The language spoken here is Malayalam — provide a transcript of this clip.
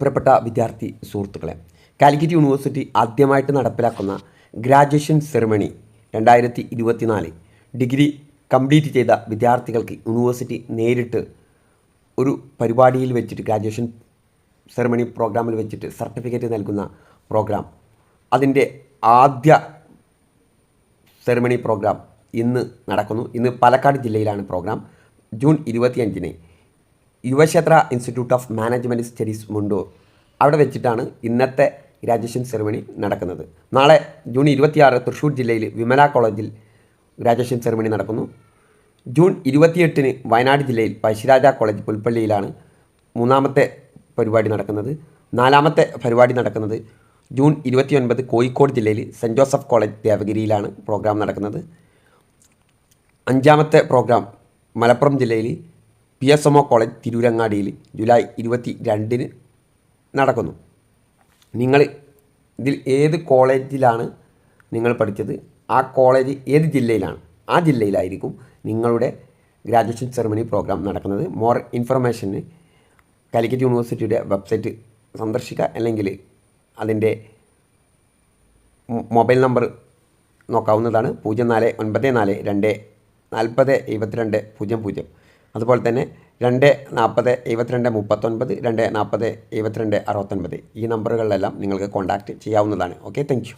പ്രിയപ്പെട്ട വിദ്യാർത്ഥി സുഹൃത്തുക്കളെ കാലിക്കറ്റ് യൂണിവേഴ്സിറ്റി ആദ്യമായിട്ട് നടപ്പിലാക്കുന്ന ഗ്രാജുവേഷൻ സെറിമണി രണ്ടായിരത്തി ഇരുപത്തിനാല് ഡിഗ്രി കംപ്ലീറ്റ് ചെയ്ത വിദ്യാർത്ഥികൾക്ക് യൂണിവേഴ്സിറ്റി നേരിട്ട് ഒരു പരിപാടിയിൽ വെച്ചിട്ട് ഗ്രാജുവേഷൻ സെറിമണി പ്രോഗ്രാമിൽ വെച്ചിട്ട് സർട്ടിഫിക്കറ്റ് നൽകുന്ന പ്രോഗ്രാം. അതിന്റെ ആദ്യ സെറിമണി പ്രോഗ്രാം ഇന്ന് നടക്കുന്നു. ഇന്ന് പാലക്കാട് ജില്ലയിലാണ് പ്രോഗ്രാം. ജൂൺ ഇരുപത്തിയഞ്ചിന് Yuvakshetra Institute of Management Studies Mundur. അവിടെ വെച്ചിട്ടാണ് ഇന്നത്തെ ഗ്രാജുവേഷൻ സെറിമണി നടക്കുന്നത്. നാളെ ജൂൺ ഇരുപത്തിയാറ് തൃശ്ശൂർ ജില്ലയിൽ വിമല കോളേജിൽ ഗ്രാജുവേഷൻ സെറിമണി നടക്കുന്നു. ജൂൺ ഇരുപത്തിയെട്ടിന് വയനാട് ജില്ലയിൽ പഴശ്ശിരാജ കോളേജ് പുൽപ്പള്ളിയിലാണ് മൂന്നാമത്തെ പരിപാടി നടക്കുന്നത്. നാലാമത്തെ പരിപാടി നടക്കുന്നത് ജൂൺ ഇരുപത്തിയൊൻപത് കോഴിക്കോട് ജില്ലയിൽ സെന്റ് ജോസഫ് കോളേജ് ദേവഗിരിയിലാണ് പ്രോഗ്രാം നടക്കുന്നത്. അഞ്ചാമത്തെ പ്രോഗ്രാം മലപ്പുറം ജില്ലയിൽ P S M O college തിരൂരങ്ങാടിയിൽ July ഇരുപത്തി രണ്ടിന് നടക്കുന്നു. നിങ്ങൾ ഇതിൽ ഏത് കോളേജിലാണ് നിങ്ങൾ പഠിച്ചത്? ആ കോളേജ് ഏത് ജില്ലയിലാണ്? ആ ജില്ലയിലായിരിക്കും നിങ്ങളുടെ ഗ്രാജുവേഷൻ സെറമണി പ്രോഗ്രാം നടക്കുന്നത്. മോർ ഇൻഫർമേഷന് കാലിക്കറ്റ് യൂണിവേഴ്സിറ്റിയുടെ വെബ്സൈറ്റ് സന്ദർശിക്കുക. അല്ലെങ്കിൽ അതിന്റെ മൊബൈൽ നമ്പർ നോക്കാവുന്നതാണ്. പൂജ്യം നാല് ഒൻപത് നാല് രണ്ട് നാൽപ്പത് എഴുപത്തിരണ്ട് പൂജ്യം പൂജ്യം. അതുപോലെ തന്നെ രണ്ട് നാൽപ്പത് എഴുപത്തിരണ്ട് മുപ്പത്തൊൻപത് രണ്ട് നാൽപ്പത് എഴുപത്തിരണ്ട് അറുപത്തൊൻപത് ഈ നമ്പറുകളിലെല്ലാം നിങ്ങൾക്ക് കോൺടാക്റ്റ് ചെയ്യാവുന്നതാണ്. Okay thank